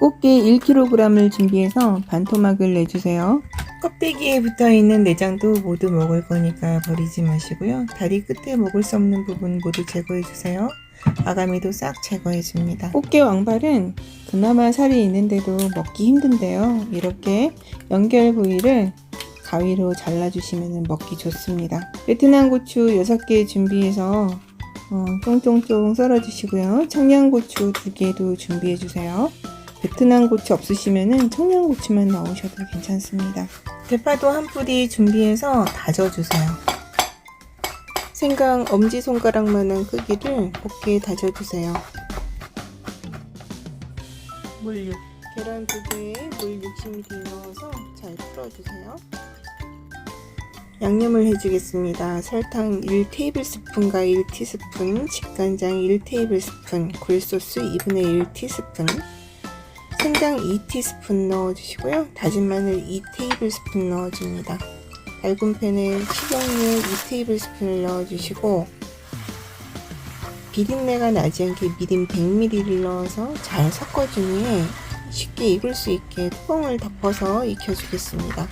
꽃게 1kg을 준비해서 반토막을 내주세요. 껍데기에 붙어있는 내장도 모두 먹을 거니까 버리지 마시고요. 다리 끝에 먹을 수 없는 부분 모두 제거해주세요. 아가미도 싹 제거해줍니다. 꽃게 왕발은 그나마 살이 있는데도 먹기 힘든데요. 이렇게 연결 부위를 가위로 잘라주시면 먹기 좋습니다. 베트남 고추 6개 준비해서 어, 쫑쫑쫑 썰어주시고요. 청양고추 2개도 준비해주세요. 베트남 고추 없으시면 청양고추만 넣으셔도 괜찮습니다. 대파도 한 뿌리 준비해서 다져주세요. 생강 엄지손가락만한 크기를 곱게 다져주세요. 물 6, 계란 2개에 물 60ml 넣어서 잘 풀어주세요. 양념을 해주겠습니다. 설탕 1테이블스푼과 1티스푼, 직간장 1테이블스푼, 굴소스 2분의 1티스푼, 생강 2티스푼 넣어주시고요. 다진 마늘 2테이블스푼 넣어줍니다. 얇은 팬에 식용유 2테이블스푼을 넣어주시고 비린내가 나지 않게 미림 100ml를 넣어서 잘 섞어준 후에 쉽게 익을 수 있게 뚜껑을 덮어서 익혀주겠습니다.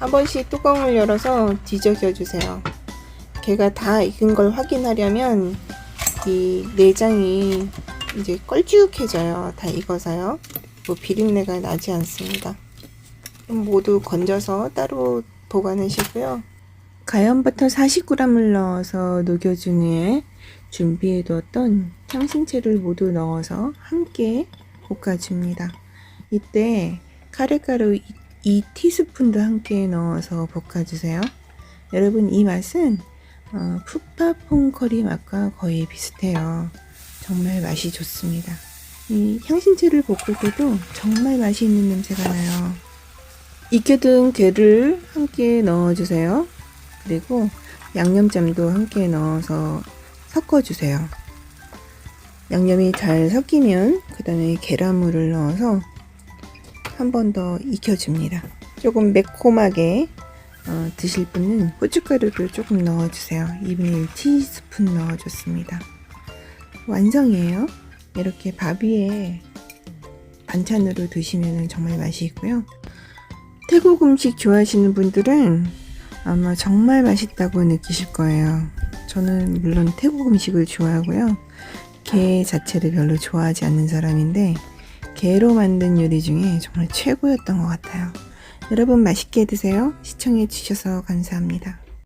한 번씩 뚜껑을 열어서 뒤적여 주세요. 걔가 다 익은 걸 확인하려면 이 내장이 이제 껄쭉해져요. 다 익어서요. 뭐 비린내가 나지 않습니다. 모두 건져서 따로 보관하시고요. 가연버터 40g을 넣어서 녹여준 후에 준비해 두었던 향신채를 모두 넣어서 함께 볶아줍니다. 이때 카레가루 2티스푼도 함께 넣어서 볶아주세요. 여러분 이 맛은 어, 푸파퐁 커리 맛과 거의 비슷해요. 정말 맛이 좋습니다. 이 향신채를 볶을 때도 정말 맛이 있는 냄새가 나요. 익혀둔 게를 함께 넣어주세요. 그리고 양념장도 함께 넣어서 섞어주세요. 양념이 잘 섞이면 그 다음에 계란물을 넣어서 한 번 더 익혀줍니다. 조금 매콤하게 어, 드실 분은 고춧가루를 조금 넣어주세요. 2분의 1티스푼 넣어줬습니다. 완성이에요. 이렇게 밥 위에 반찬으로 드시면 정말 맛이 있고요. 태국 음식 좋아하시는 분들은 아마 정말 맛있다고 느끼실 거예요. 저는 물론 태국 음식을 좋아하고요. 게 자체를 별로 좋아하지 않는 사람인데 게로 만든 요리 중에 정말 최고였던 것 같아요. 여러분 맛있게 드세요. 시청해 주셔서 감사합니다.